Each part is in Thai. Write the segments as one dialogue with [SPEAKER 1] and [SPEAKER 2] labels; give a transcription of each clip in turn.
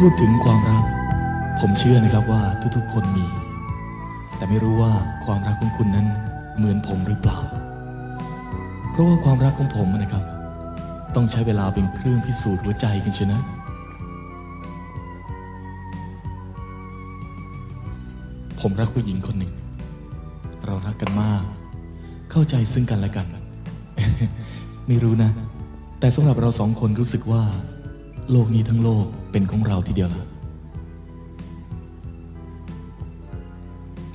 [SPEAKER 1] พูดถึงความรัก ผมเชื่อนะครับว่าทุกๆ คนมี แต่ไม่รู้ว่าความรักของคุณนั้นเหมือนผมหรือเปล่า เพราะว่าความรักของผมนะครับ ต้องใช้เวลาเป็นเครื่องพิสูจน์หัวใจกันเชนะผมรักผู้หญิงคนหนึ่ง เรารักกันมาก เข้าใจซึ่งกันและกัน ไม่รู้นะ แต่สำหรับเราสองคนรู้สึกว่า โลกนี้ทั้งโลกเป็นของเราทีเดียวละ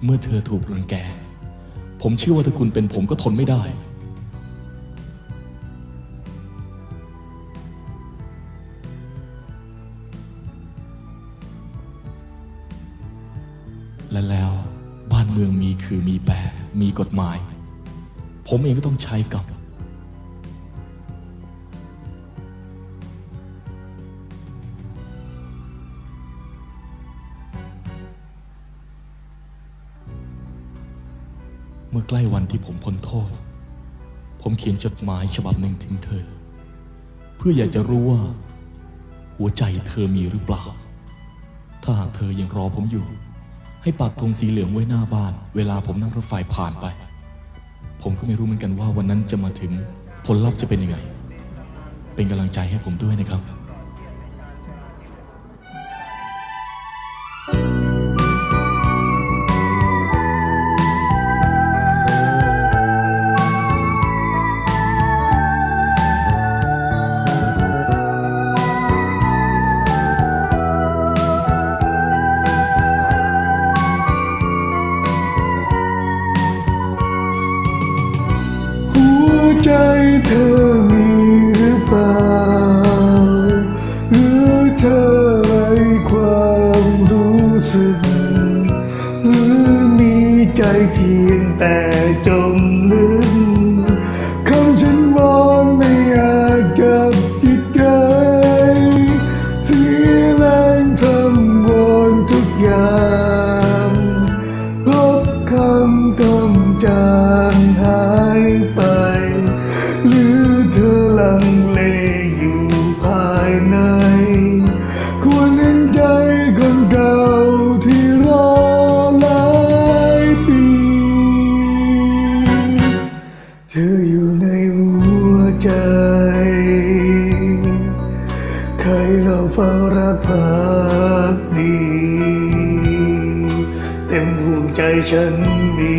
[SPEAKER 1] เมื่อเธอถูกรังแก ผมเชื่อว่าถ้าคุณเป็นผมก็ทนไม่ได้ และแล้วบ้านเมืองมีคือมีแปรมีกฎหมาย ผมเองก็ต้องใช้กับ เมื่อใกล้วันที่ผมพ้นโทษ ผมเขียนจดหมายฉบับหนึ่งถึงเธอ เพื่ออยากจะรู้ว่า หัวใจเธอมีหรือเปล่า ถ้าหากเธอยังรอผมอยู่ ให้ปักธงสีเหลืองไว้หน้าบ้าน เวลาผมนั่งรถไฟผ่านไป ผมก็ไม่รู้เหมือนกันว่าวันนั้นจะมาถึงผลลัพธ์จะเป็นยังไง เป็นกำลังใจให้ผมด้วยนะครับ
[SPEAKER 2] รู้ เธออยู่ในหัวใจ ใครเราเฝ้ารักพักดี เต็มห่วงใจฉันมี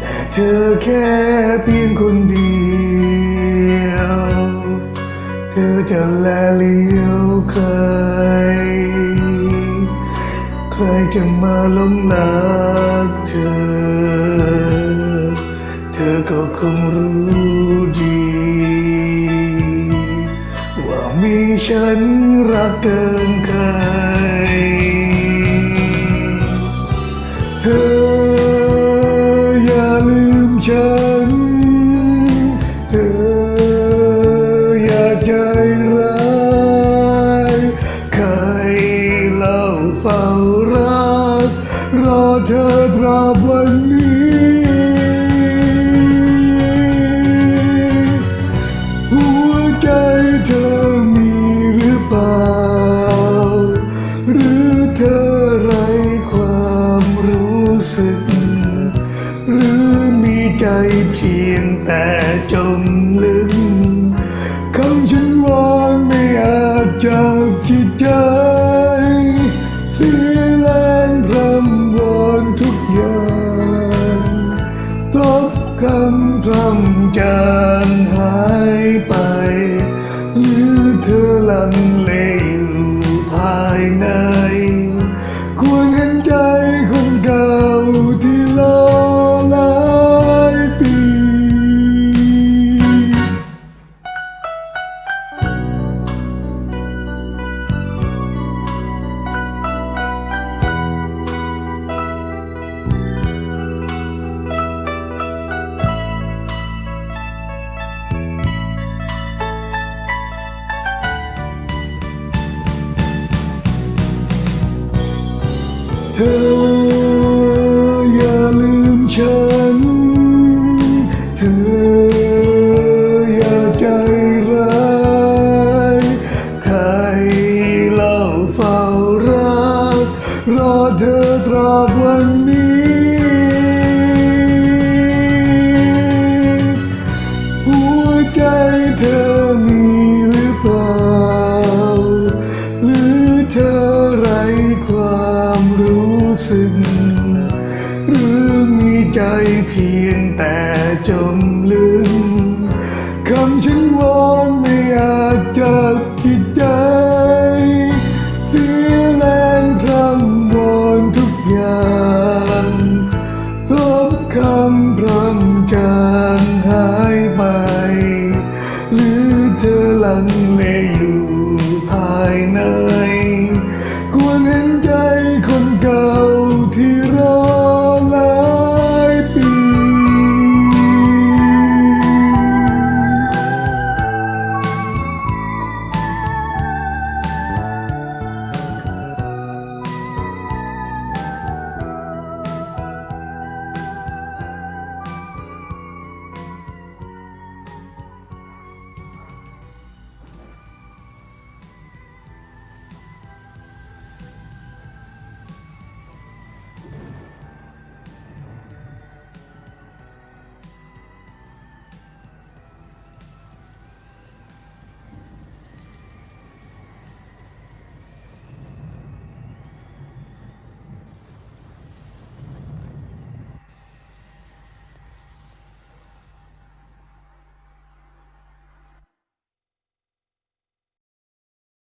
[SPEAKER 2] แต่เธอแค่เพียงคนเดียว เธอจะแลเลี้ยวใคร ใครจะมาหลงลักเธอ เธอก็คงรู้ดี ว่ามีฉันรักเกินคา กำพร่ำจางหายไป หรือเธอลังเลอยู่ภายใน เธออย่าลืมฉัน เธออย่าใจร้ายใครเล่าเฝ้ารักรอเธอตราบำฉันวอ